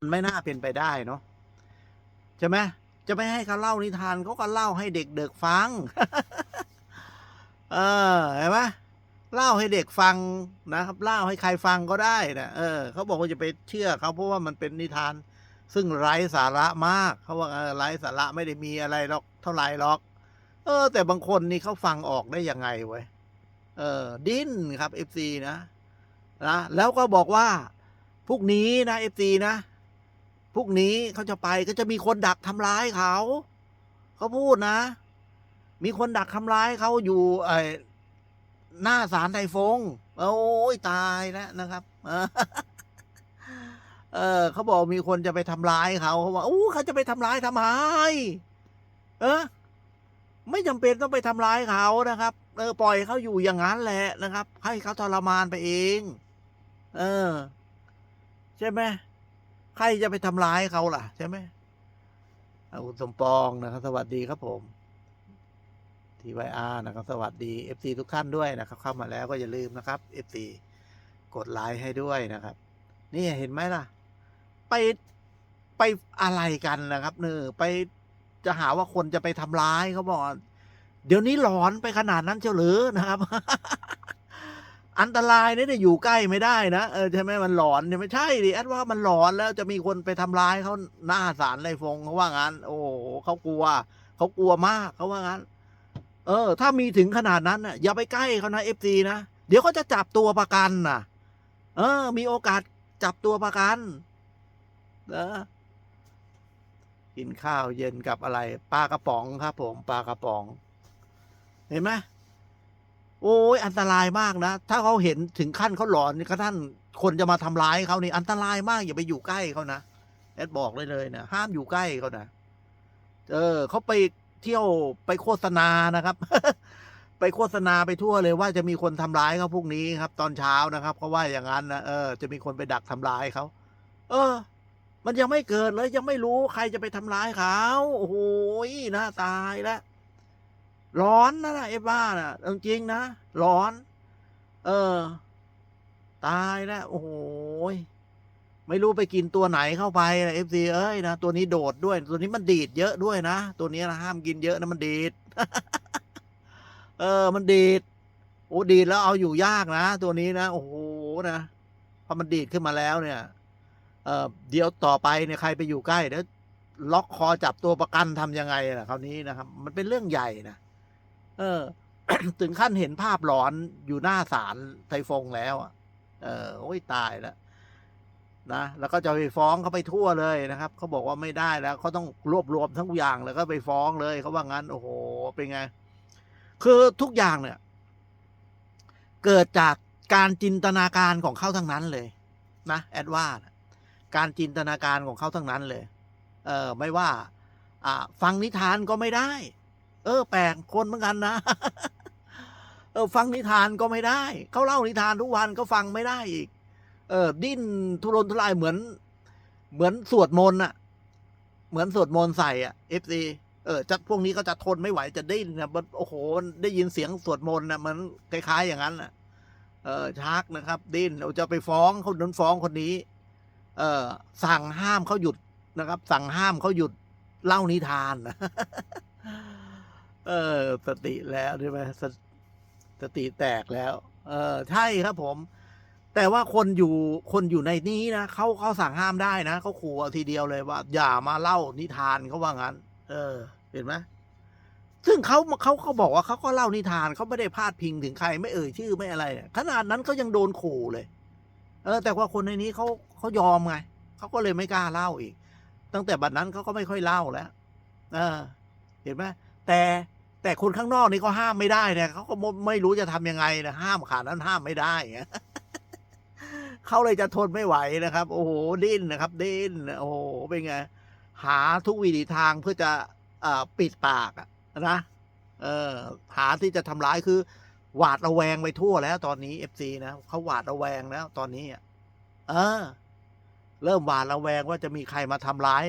มันไม่น่าเป็นไปได้เนาะใช่ไหมจะไม่ให้เขาเล่านิทานเขาก็เล่าให้เด็กๆฟัง เออเห็นไหมเล่าให้เด็กฟังนะครับเล่าให้ใครฟังก็ได้นะเออเขาบอกว่าจะไปเชื่อเขาเพราะว่ามันเป็นนิทาน ซึ่งไร้สาระมากเขาว่าไร้สาระไม่ได้มีอะไรหรอกเท่าไหร่หรอก เออ แต่บางคนนี่เขาฟังออกได้ยังไงเว้ยเออ ดิ้นครับเอฟซีนะนะแล้วก็บอกว่าพรุ่งนี้นะเอฟซีนะ พรุ่งนี้เขาจะไปก็จะมีคนดักทำร้ายเขาเขาพูดนะ มีคนดักทำร้ายเขาอยู่ไอหน้าศาลไทฟง โอ้ยตายแล้วนะครับ เออเขาบอกมีคนจะไปทำร้ายเขาเขาว่าอู้เขาจะไปทำร้ายทำไมเออไม่จำเป็นต้องไปทำร้ายเขานะครับ เออ ปล่อยเขาอยู่อย่างนั้นแหละนะครับ ให้เขาทรมานไปเอง เออ ใช่ไหม ใครจะไปทำร้ายเขาล่ะ ใช่ไหมเอาคุณสมปองนะครับ สวัสดีครับผมทีวอาร์นะครับ สวัสดีเอฟซีทุกท่านด้วยนะครับ เข้ามาแล้วก็อย่าลืมนะครับเอฟซีกดไลค์ให้ด้วยนะครับ นี่เห็นไหมล่ะ ไปไปอะไรกันนะครับเนอไปจะหาว่าคนจะไปทำร้ายเขาบอก เดี๋ยวนี้หลอนไปขนาดนั้นเชียวหรือนะครับ อันตรายเนี่ยเนี่ยอยู่ใกล้ไม่ได้นะเออใช่ไหมมันหลอนเนี่ยไม่ใช่ดิแอดว่ามันหลอนแล้วจะมีคนไปทำร้ายเขาหน้าศาลไรฟงเขาว่างั้น โอ้โหเขากลัวเขากลัวมากเขาว่างั้น เออ ถ้ามีถึงขนาดนั้นน่ะอย่าไปใกล้เขานะเอฟซีนะเดี๋ยวเขาจะจับตัวประกันน่ะเออ มีโอกาสจับตัวประกันเออกินข้าวเย็นกับอะไรปลากระป๋องครับ ผมปลากระป๋อง เห็นไหม โอ้ยอันตรายมากนะ ถ้าเขาเห็นถึงขั้นเขาหลอนนี่ก็ท่านคนจะมาทำร้ายเขานี่อันตรายมากอย่าไปอยู่ใกล้เขานะแอดบอกเลยเลยนะห้ามอยู่ใกล้เขานะเออเขาไปเที่ยวไปโฆษณานะครับ ไปโฆษณาไปทั่วเลยว่าจะมีคนทำร้ายเขาพรุ่งนี้ครับ ตอนเช้านะครับเขาว่าอย่างนั้นนะเออจะมีคนไปดักทำร้ายเขาเออ มันยังไม่เกิดเลยยังไม่รู้ใครจะไปทำร้ายเขาโอ้โหน่าตายแล้ว ร้อนนะนะไอ้บ้านะจริงๆนะร้อน เออ ตายแล้วโอ้โหไม่รู้ไปกินตัวไหนเข้าไปนะเอฟซีเอ้ยนะตัวนี้โดดด้วย ตัวนี้มันดีดเยอะด้วยนะ ตัวนี้นะห้ามกินเยอะนะมันดีด เออ มันดีดโอ้ดีดแล้วเอาอยู่ยากนะ ตัวนี้นะ โอ้โหนะพอมันดีดขึ้นมาแล้วเนี่ย เออเดี๋ยวต่อไปเนี่ยใครไปอยู่ใกล้เดี๋ยวล็อกคอจับตัวประกันทำยังไงล่ะคราวนี้นะครับ มันเป็นเรื่องใหญ่นะ เออ ถึงขั้นเห็นภาพหลอนอยู่หน้าศาลไทฟงแล้วอะ เออ โอ้ยตายแล้วนะแล้วก็จะไปฟ้องเขาไปทั่วเลยนะครับเขาบอกว่าไม่ได้แล้วเขาต้องรวบรวมทั้งอย่างแล้วก็ไปฟ้องเลยเขาว่างั้น โอ้โหเป็นไง คือทุกอย่างเนี่ย เกิดจากการจินตนาการของเขาทั้งนั้นเลย นะแอดว่าการจินตนาการของเขาทั้งนั้นเลย เออไม่ว่า อ่า ฟังนิทานก็ไม่ได้ เออ แปลกคนเหมือนกันนะ เออ ฟังนิทานก็ไม่ได้ เขาเล่านิทานทุกวันก็ฟังไม่ได้อีก เออ ดิ้นทุรนทุรายเหมือน เหมือนสวดมนต์อะเหมือนสวดมนต์ใส่อะเอฟซีเออจะพวกนี้ก็จะทนไม่ไหวจะดิ้นนะมันโอ้โหได้ยินเสียงสวดมนต์นะเหมือนคล้ายๆอย่างนั้นน่ะเออชักนะครับ ดิ้นเราจะไปฟ้องคนนั้นฟ้องคนนี้ เออสั่งห้ามเขาหยุดนะครับ สั่งห้ามเขาหยุดเล่านิทานนะ เออ สติแล้วใช่ไหมสสติแตกแล้ว เออ ใช่ครับผม แต่ว่าคนอยู่คนอยู่ในนี้นะเขาเขาสั่งห้ามได้นะเขาขู่เอาทีเดียวเลยว่า อย่ามาเล่านิทานเขาว่างั้น เออ เห็นไหมซึ่งเขาเขาเขาบอกว่าเขาก็เล่านิทานเขาไม่ได้พาดพิงถึงใครไม่เอ่ยชื่อไม่อะไรขนาดนั้นเขายังโดนขู่เลย เออ แต่ว่าคนในนี้เขาเขายอมไงเขาก็เลยไม่กล้าเล่าอีก ตั้งแต่บัดนั้นเขาก็ไม่ค่อยเล่าแล้ว เออ เห็นไหมแต่ แต่คนข้างนอกนี่ก็ห้ามไม่ได้นี่ยเขาก็ไม่รู้จะทำยังไงนะห้ามขาดนั้นห้ามไม่ได้เขาเลยจะทนไม่ไหวนะครับ โอ้โหดิ้นนะครับ ดิ้นโอ้โหเป็นไงหาทุกวิถีทางเพื่อจะอปิดปากนะเออหาที่จะทำร้ายคือ หวาดระแวงไปทั่วแล้วตอนนี้เอฟซีนะเขาหวาดระแวงแล้วตอนนี้อะเออ เริ่มหวาดระแวงว่าจะมีใครมาทำร้าย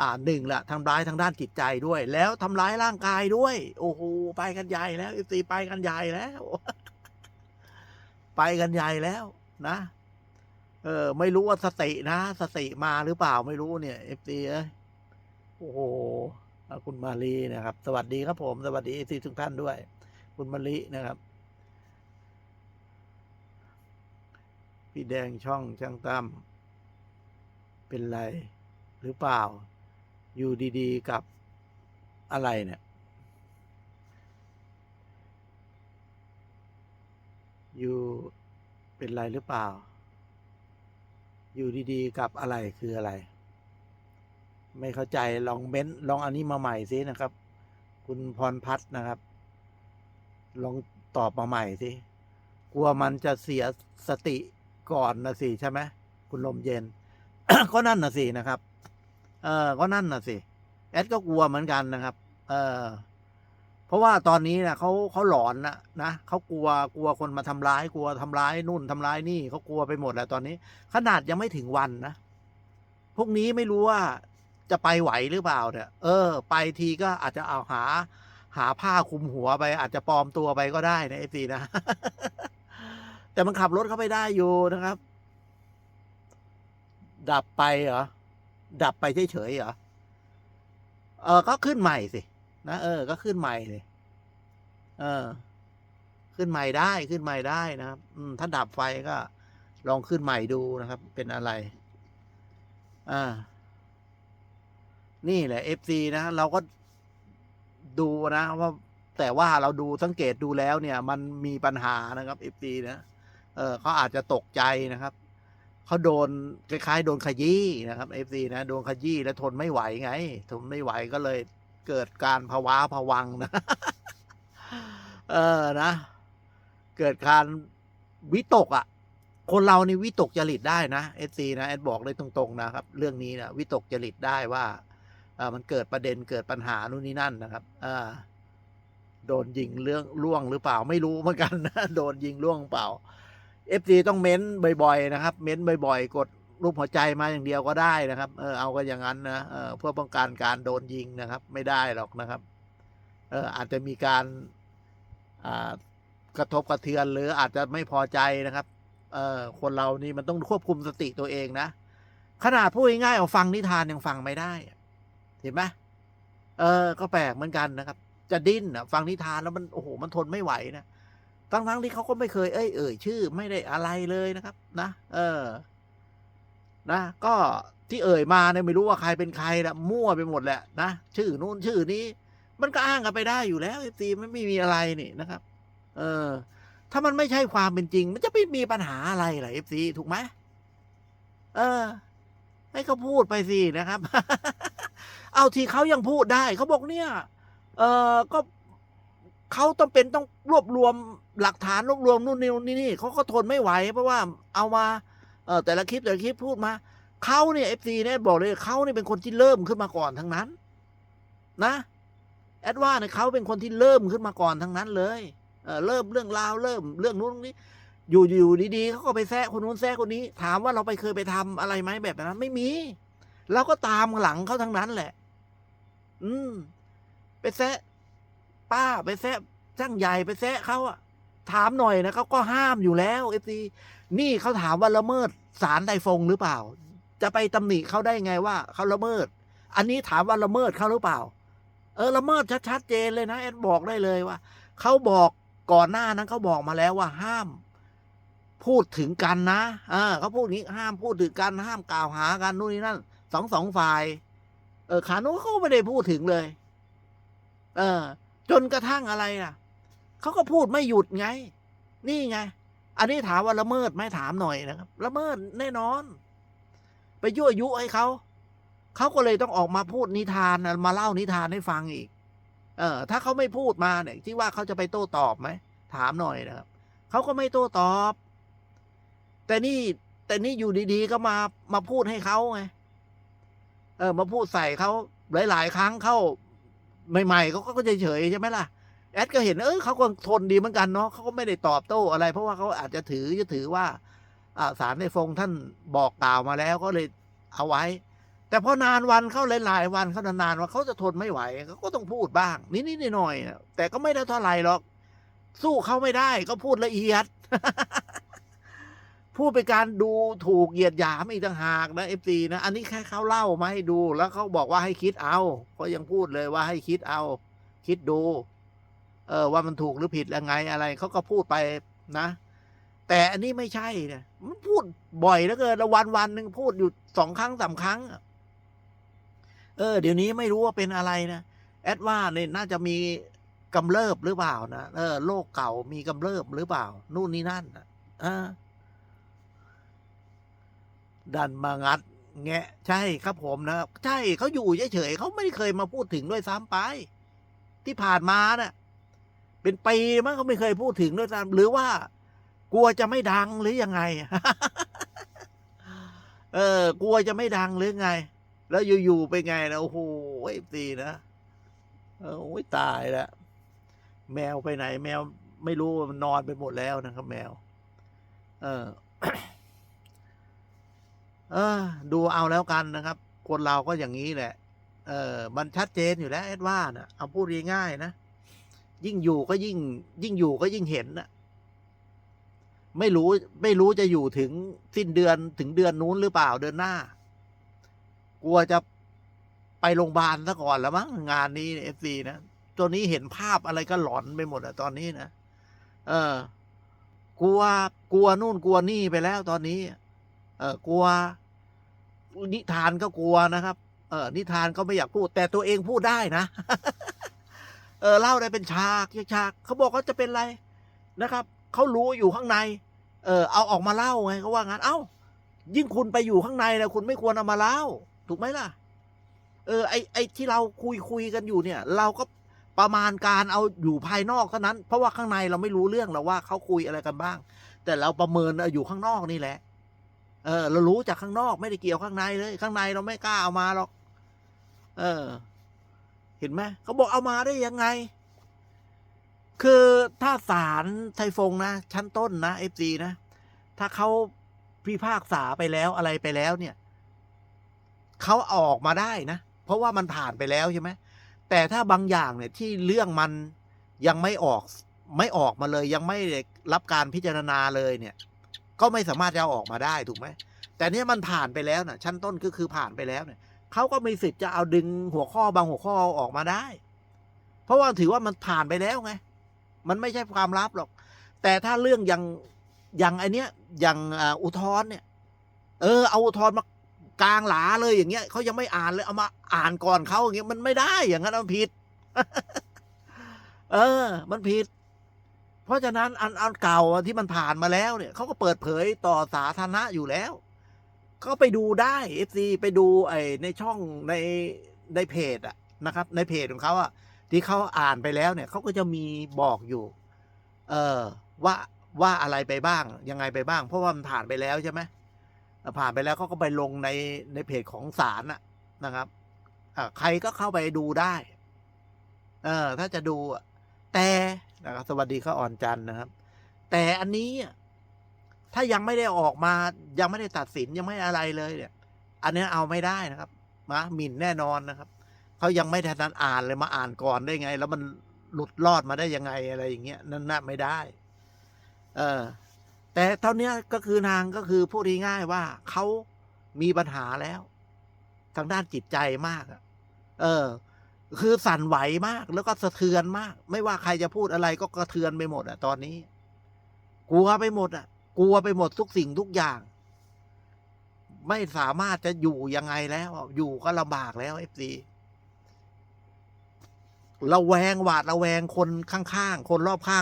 อ่าหนึ่งละทำร้ายทางด้านจิตใจด้วย แล้วทำร้ายร่างกายด้วย โอ้โหไปกันใหญ่แล้วเอฟซีไปกันใหญ่แล้ว ไปกันใหญ่แล้วนะ เออ ไม่รู้ว่าสตินะสติมาหรือเปล่าไม่รู้เนี่ยเอฟซีเอ้ยโอ้โหคุณมาลีนะครับ สวัสดีครับผม สวัสดีเอฟซีทุกท่านด้วย คุณมาลีนะครับ พี่แดงช่องช่างตั้มเป็นไรหรือเปล่า อยู่ดีๆกับอะไรเนี่ย อยู่เป็นไรหรือเปล่า อยู่ดีๆกับอะไรคืออะไร ไม่เข้าใจลองเม้นลองอันนี้มาใหม่สินะครับ คุณพรพัฒน์นะครับ ลองตอบมาใหม่สิกลัวมันจะเสียสติก่อนนะสิใช่ไหมคุณลมเย็น ก็นั่นนะสินะครับ เออก็นั่นน่ะสิแอดก็กลัวเหมือนกันนะครับ เออเพราะว่าตอนนี้นะเขาเขาหลอนนะนะเขากลัวกลัวคนมาทำร้าย กลัวทำร้ายนู่นทำร้ายนี่เขากลัวไปหมดแล้วตอนนี้ ขนาดยังไม่ถึงวันนะพวกนี้ไม่รู้ว่าจะไปไหวหรือเปล่าเนี่ย เออ ไปทีก็อาจจะเอาหา หาผ้าคลุมหัวไป อาจจะปลอมตัวไปก็ได้นะไอซีนะ แต่มันขับรถเข้าไปได้อยู่นะครับ ดับไปเหรอ ดับไปเฉยๆเหรอ เออ ก็ขึ้นใหม่สิ นะ เออ ก็ขึ้นใหม่เลยเออ ขึ้นใหม่ได้ ขึ้นใหม่ได้นะครับ อืม ถ้าดับไฟก็ ลองขึ้นใหม่ดูนะครับ เป็นอะไร อ่า นี่แหละ FC นะ เราก็ดูนะว่าแต่ว่าเราดูสังเกตดูแล้วเนี่ย มันมีปัญหานะครับ FC นะ เออเขาอาจจะตกใจนะครับ เขาโดนคล้ายๆ โดนขยี้นะครับ FC นะโดนขยี้แล้วทนไม่ไหวไง ทนไม่ไหวก็เลยเกิดการภาวะผวังนะ เออนะ เกิดการวิตกอะ่ะ คนเรานี่วิตกจริตได้นะเอฟซีนะแอดบอกเลยตรงๆนะครับ เรื่องนี้นะวิตกจริตได้ว่าเออมันเกิดประเด็นเกิดปัญหานู่นนี่นั่นนะครับเออโดนยิงเรื่องล่วงหรือเปล่าไม่รู้เหมือนกันนะโดนยิงล่วงเปล่า เอฟซีต้องเม้นบ่อย ๆ นะครับ เม้นบ่อย ๆ กดรูปหัวใจมาอย่างเดียวก็ได้นะครับ เออเอาก็อย่างนั้นนะเออเพื่อป้องกันการโดนยิงนะครับ ไม่ได้หรอกนะครับ เอออาจจะมีการอ่ากระทบกระเทือนหรืออาจจะไม่พอใจนะครับ เออคนเรานี่มันต้องควบคุมสติตัวเองนะ ขนาดพูดง่ายๆเอาฟังนิทานยังฟังไม่ได้ เห็นไหมเออ ก็แปลกเหมือนกันนะครับ จะดิ้นอะฟังนิทานแล้วมันโอ้โหมันทนไม่ไหวนะ ทั้งทั้งๆที่เขาก็ไม่เคยเอ้ยเอ่ยชื่อ ไม่ได้อะไรเลยนะครับ นะเออ นะก็ที่เอ่ยมาเนี่ยไม่รู้ว่าใครเป็นใครละมั่วไปหมดแหละนะชื่อนู้นชื่อนี้ มันก็อ้างกันไปได้อยู่แล้วซีมันไม่มีอะไรนี่นะครับ เออ ถ้ามันไม่ใช่ความเป็นจริง มันจะไม่มีปัญหาอะไรล่ะเอฟซีถูกไหมเออ ให้เขาพูดไปสินะครับ เอาทีเขายังพูดได้เขาบอกเนี่ย เออก็ เขาต้องเป็นต้องรวบรวมหลักฐานรวบรวมนู่นนี่นี่นี่เขาก็ทนไม่ไหว เพราะว่าเอามาเออแต่ละคลิปแต่ละคลิปพูดมาเขาเนี่ยเอฟซีเนี่ยบอกเลยเขาเนี่ยเป็นคนที่เริ่มขึ้นมาก่อนทั้งนั้น นะแอดว่าเนี่ยเขาเป็นคนที่เริ่มขึ้นมาก่อนทั้งนั้นเลยเออเริ่มเรื่องราวเริ่มเรื่องนู้นเรื่องนี้อยู่อยู่ดีๆเขาก็ไปแซะคนนู้นแซะคนนี้ ถามว่าเราไปเคยไปทำอะไรไหมแบบนั้น ไม่มีเราก็ตามหลังเขาทั้งนั้นแหละ อืม ไปแซะ ป้าไปแซะช่างใหญ่ไปแซะเขาอะถามหน่อยนะเขาก็ห้ามอยู่แล้วเอฟซีนี่เขาถามว่าละเมิดสารไดฟงหรือเปล่า จะไปตำหนิเขาได้ไงว่าเขาละเมิด อันนี้ถามว่าละเมิดเขาหรือเปล่า เออละเมิดชัดๆเจนเลยนะแอดบอกได้เลยว่าเขาบอกก่อนหน้านั้นเขาบอกมาแล้วว่าห้าม พูดถึงกันนะเออเขาพูดงี้ห้ามพูดถึงกันห้ามกล่าวหากันนู่นนี่นั่นสองสองฝ่าย เออขานุเขาไม่ได้พูดถึงเลย เออ จนกระทั่งอะไรล่ะเขาก็พูดไม่หยุดไง นี่ไง อันนี้ถามว่าละเมิดไหม่ถามหน่อยนะครับ ละเมิดแน่นอน ไปยั่วยุให้เขาเขาก็เลยต้องออกมาพูดนิทานมาเล่านิทานให้ฟังอีก เออ ถ้าเขาไม่พูดมาเนี่ยที่ว่าเขาจะไปโต้ตอบไหมถามหน่อยนะครับเขาก็ไม่โต้ตอบ แต่นี่แต่นี่อยู่ดีๆก็มามาพูดให้เขาไงเออ มาพูดใส่เขาหลาย ๆ ครั้งเข้า ใหม่ๆเขาก็เฉยๆใช่ไหมล่ะ แอดก็เห็นเออเขาก็ทนดีเหมือนกันเนาะเขาก็ไม่ได้ตอบโต้อะไร เพราะว่าเขาอาจจะถือจะถือว่าอ่าสารในฟงท่านบอกกล่าวมาแล้วก็เลยเอาไว้ แต่พอนานวันเข้าหลายๆวันเขานานๆว่าเขาจะทนไม่ไหวเขาก็ต้องพูดบ้าง นิดๆหน่อยๆแต่ก็ไม่ได้เท่าไหร่หรอก สู้เขาไม่ได้ก็พูดละเอียด พูดเป็นการดูถูกเหยียดหยามอีกต่างหากนะเอฟซีนะ อันนี้แค่เขาเล่ามาให้ดูแล้วเขาบอกว่าให้คิดเอาก็ยังพูดเลยว่าให้คิดเอา คิดดู เออว่ามันถูกหรือผิดยังไงอะไรเขาก็พูดไปนะ แต่อันนี้ไม่ใช่เนี่ยมันพูดบ่อยแล้วเกินละวันวันหนึ่งพูดอยู่สองครั้งสามครั้ง เออ เดี๋ยวนี้ไม่รู้ว่าเป็นอะไรนะแอดว่าเนี่ยน่าจะมีกำเริบหรือเปล่านะเออโรคเก่ามีกำเริบหรือเปล่า นู่นนี่นั่นอะอ่า ดันมางัด แงะ ใช่ครับผมนะใช่เขาอยู่เฉยๆเขาไม่เคยมาพูดถึงด้วยซ้ำไป ที่ผ่านมาน่ะเป็นปีมั้งเขาไม่เคยพูดถึงด้วยซ้ำหรือว่า กลัวจะไม่ดังหรือยังไง เออกลัวจะไม่ดังหรือไง แล้วอยู่ๆไปไงนะโอ้โหไอ้ตีนะโอ้ยตายแล้วแมวไปไหน แมวไม่รู้มันนอนไปหมดแล้วนะครับ แมว เออ เออ ดูเอาแล้วกันนะครับ คนเราก็อย่างนี้แหละ เออมันชัดเจนอยู่แล้วแอดว่านะเอาพูดง่ายๆนะ ยิ่งอยู่ก็ยิ่ง ยิ่งอยู่ก็ยิ่งเห็นนะไม่รู้ไม่รู้จะอยู่ถึงสิ้นเดือนถึงเดือนนู้นหรือเปล่าเดือนหน้า กลัวจะไปโรงพยาบาลซะก่อนแล้วมั้งงานนี้เอฟซีนะตัวนี้เห็นภาพอะไรก็หลอนไปหมดอะตอนนี้นะเออกลัวกลัวนู่นกลัวนี่ไปแล้วตอนนี้ เออกลัว นิทานก็กลัวนะครับ เออนิทานก็ไม่อยากพูด แต่ตัวเองพูดได้นะ เออเล่าได้เป็นฉากฉากเขาบอกเขาจะเป็นอะไรนะครับเขารู้อยู่ข้างใน เออเอาออกมาเล่าไงเขาว่างั้น เอ้า ยิ่งคุณไปอยู่ข้างในนะคุณไม่ควรเอามาเล่า ถูกไหมล่ะ เออ ไอไอที่เราคุยคุยกันอยู่เนี่ย เราก็ประมาณการเอาอยู่ภายนอกเท่านั้น เพราะว่าข้างในเราไม่รู้เรื่องหรอกว่าเขาคุยอะไรกันบ้าง แต่เราประเมินอยู่ข้างนอกนี่แหละ เออ เรารู้จากข้างนอกไม่ได้เกี่ยวข้างในเลย ข้างในเราไม่กล้าเอามาหรอก เออ เห็นไหมเขาบอกเอามาได้ยังไง คือถ้าศาลไทฟงนะ ชั้นต้นนะเอฟซีนะ ถ้าเขาพิพากษาไปแล้วอะไรไปแล้วเนี่ยเขาออกมาได้นะ เพราะว่ามันผ่านไปแล้วใช่ไหมแต่ถ้าบางอย่างเนี่ยที่เรื่องมันยังไม่ออก ไม่ออกมาเลย ยังไม่รับการพิจารณาเลยเนี่ย ก็ไม่สามารถจะเอาออกมาได้ถูกไหม แต่เนี่ยมันผ่านไปแล้วนะชั้นต้นก็คือผ่านไปแล้วเนี่ยเขาก็มีสิทธิ์จะเอาดึงหัวข้อบางหัวข้อออกมาได้ เพราะว่าถือว่ามันผ่านไปแล้วไง มันไม่ใช่ความลับหรอก แต่ถ้าเรื่องย่างย่างไอเนี้ยย่างอุทธรณ์เนี่ย เออ เอาอุทธรณ์มากลางหลาเลยอย่างเงี้ยเขายังไม่อ่านเลยเอามาอ่านก่อนเขาอย่างเงี้ยมันไม่ได้อย่างนั้นมันผิด เออ มันผิด เพราะฉะนั้นอันอันเก่าที่มันผ่านมาแล้วเนี่ยเขาก็เปิดเผยต่อสาธารณะอยู่แล้ว ก็ไปดูได้เอฟซีไปดูไอในช่องในในเพจอะนะครับ ในเพจของเขาอะที่เขาอ่านไปแล้วเนี่ยเขาก็จะมีบอกอยู่ เออว่าว่าอะไรไปบ้าง ยังไงไปบ้าง เพราะว่ามันผ่านไปแล้วใช่ไหมผ่านไปแล้วเขาก็ไปลงในในเพจของศาลนะนะครับใครก็เข้าไปดูได้ เออถ้าจะดูแต่ นะครับ สวัสดีข้าอ่อนจันทร์นะครับ แต่อันนี้ถ้ายังไม่ได้ออกมา ยังไม่ได้ตัดสินยังไม่อะไรเลยเนี่ย อันนี้เอาไม่ได้นะครับมาหมิ่นแน่นอนนะครับเขายังไม่ทันอ่านเลยมาอ่านก่อนได้ไง แล้วมันหลุดรอดมาได้ยังไงอะไรอย่างเงี้ยนั่นน่ะไม่ได้ เออ แต่เท่านี้ก็คือนางก็คือพูดง่ายๆว่าเขามีปัญหาแล้ว ทางด้านจิตใจมากอะเออ คือสั่นไหวมาก แล้วก็สะเทือนมาก ไม่ว่าใครจะพูดอะไรก็กระเทือนไปหมดอะตอนนี้ กลัวไปหมดอะกลัวไปหมดทุกสิ่งทุกอย่าง ไม่สามารถจะอยู่ยังไงแล้วอะอยู่ก็ลำบากแล้วเอฟซีระแวงหวาดระแวงคนข้างๆ คนรอบข้าง